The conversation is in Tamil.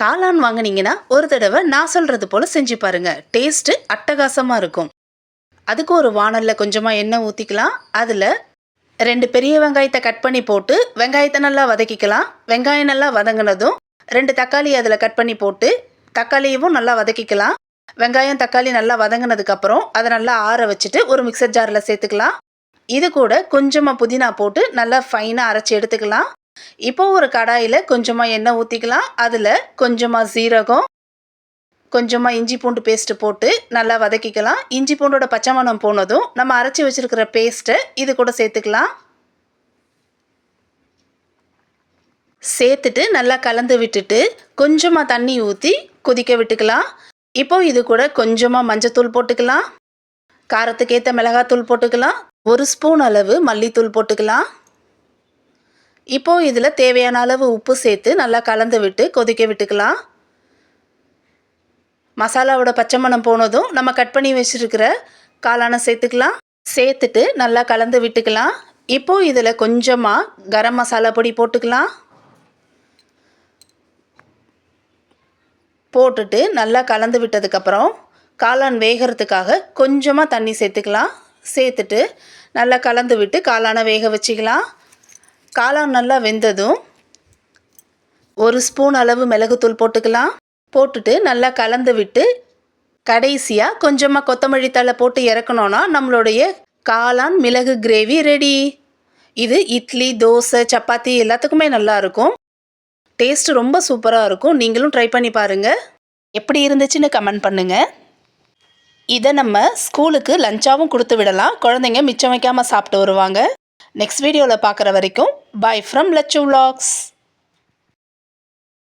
காளான் வாங்குனீங்கன்னா ஒரு தடவை நான் சொல்கிறது போல் செஞ்சு பாருங்கள் டேஸ்ட்டு அட்டகாசமாக இருக்கும். அதுக்கு ஒரு வாணலில் கொஞ்சமாக எண்ணெய் ஊற்றிக்கலாம் அதில் ரெண்டு பெரிய வெங்காயத்தை கட் பண்ணி போட்டு வெங்காயத்தை நல்லா வதக்கிக்கலாம். வெங்காயம் நல்லா வதங்கினதும் ரெண்டு தக்காளி அதில் கட் பண்ணி போட்டு தக்காளியவும் நல்லா வதக்கிக்கலாம். வெங்காயம் தக்காளி நல்லா வதங்கினதுக்கப்புறம் அதை நல்லா ஆற வச்சுட்டு ஒரு மிக்சர் ஜாரில் சேர்த்துக்கலாம். இது கூட கொஞ்சமாக புதினா போட்டு நல்லா ஃபைனாக அரைச்சி எடுத்துக்கலாம். இப்போ ஒரு கடாயில் கொஞ்சமாக எண்ணெய் ஊற்றிக்கலாம் அதில் கொஞ்சமாக சீரகம் கொஞ்சமாக இஞ்சி பூண்டு பேஸ்ட்டு போட்டு நல்லா வதக்கிக்கலாம். இஞ்சி பூண்டோட பச்சை மணம் போனதும் நம்ம அரைச்சி வச்சுருக்கிற பேஸ்ட்டை இது கூட சேர்த்துக்கலாம். சேர்த்துட்டு நல்லா கலந்து விட்டுட்டு கொஞ்சமாக தண்ணி ஊற்றி கொதிக்க விட்டுக்கலாம். இப்போ இது கூட கொஞ்சமாக மஞ்சத்தூள் போட்டுக்கலாம். காரத்துக்கேற்ற மிளகாத்தூள் போட்டுக்கலாம். ஒரு ஸ்பூன் அளவு மல்லித்தூள் போட்டுக்கலாம். இப்போது இதில் தேவையான அளவு உப்பு சேர்த்து நல்லா கலந்து விட்டு கொதிக்க விட்டுக்கலாம். மசாலாவோட பச்சை மணம் போனதும் நம்ம கட் பண்ணி வச்சுருக்கிற காளானை சேர்த்துக்கலாம். சேர்த்துட்டு நல்லா கலந்து விட்டுக்கலாம். இப்போது இதில் கொஞ்சமாக கரம் மசாலா பொடி போட்டுக்கலாம். போட்டுட்டு நல்லா கலந்து விட்டதுக்கப்புறம் காளான் வேகிறதுக்காக கொஞ்சமாக தண்ணி சேர்த்துக்கலாம். சேர்த்துட்டு நல்லா கலந்து விட்டு காளானை வேக வச்சுக்கலாம். காளான் நல்லா வெந்ததும் ஒரு ஸ்பூன் அளவு மிளகுத்தூள் போட்டுக்கலாம். போட்டுட்டு நல்லா கலந்து விட்டு கடைசியாக கொஞ்சமாக கொத்தமல்லி தழை போட்டு இறக்கணுன்னா நம்மளுடைய காளான் மிளகு கிரேவி ரெடி. இது இட்லி தோசை சப்பாத்தி எல்லாத்துக்குமே நல்லாயிருக்கும் டேஸ்ட்டு டேஸ்ட் ரொம்ப சூப்பராக இருக்கும். நீங்களும் ட்ரை பண்ணி பாருங்கள் எப்படி இருந்துச்சுன்னு கமெண்ட் பண்ணுங்கள் இதை நம்ம ஸ்கூலுக்கு லஞ்சாகவும் கொடுத்து விடலாம். குழந்தைங்க மிச்சம் வைக்காமல் சாப்பிட்டு வருவாங்க. நெக்ஸ்ட் வீடியோவில் பார்க்குற வரைக்கும் பாய் ஃப்ரம் லட்சு விலாக்ஸ்